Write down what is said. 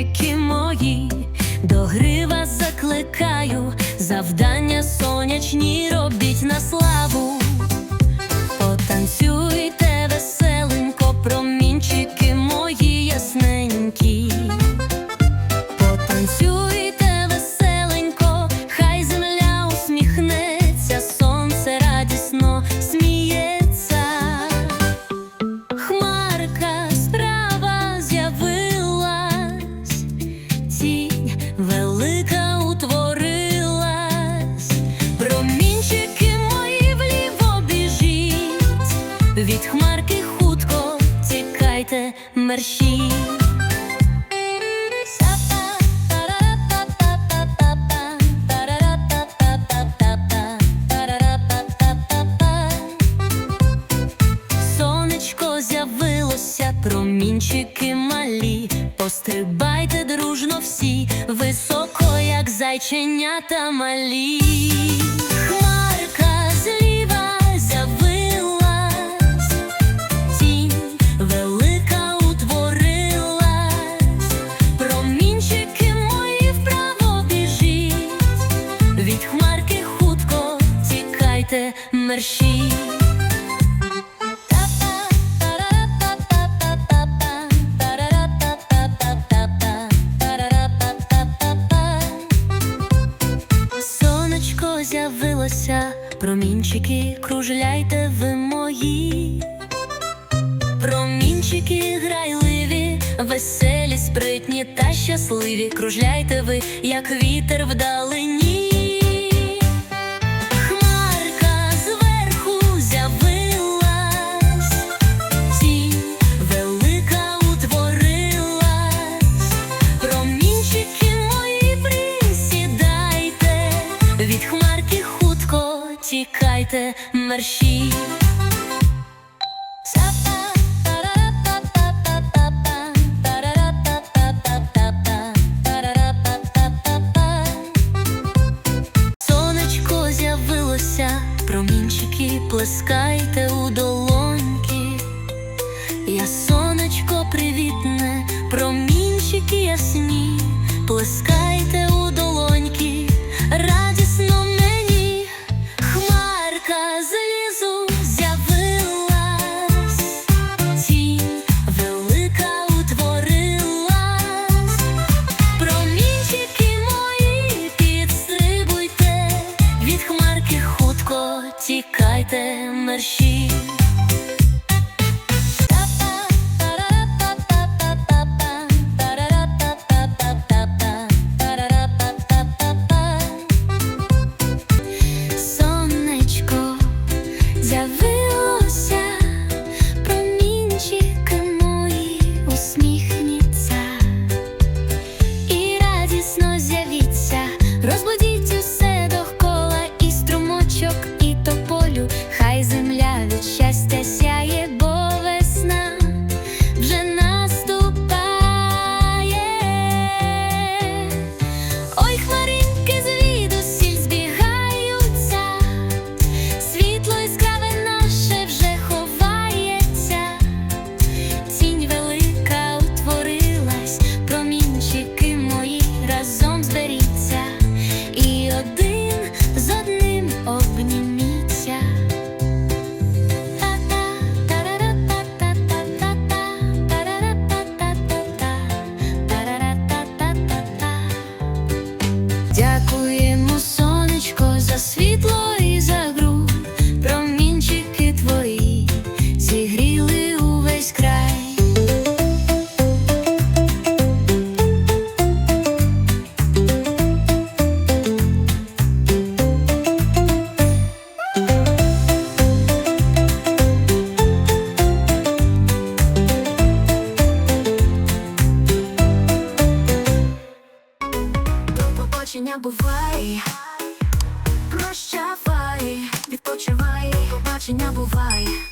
пальчики мої, до гри вас закликаю, завдання сонячні робіть на славу, потанцюйте. номер. З'явилося промінчики малі, пострибайте дружно всі, високо, як зайченята малі. грати мерші. Сонечко з'явилося, промінчики кружляйте ви мої. Промінчики грайливі, веселі, спритні та щасливі. Кружляйте ви, як вітер вдалині. від хмарки хутко тікайте мерщій. Прощення буває.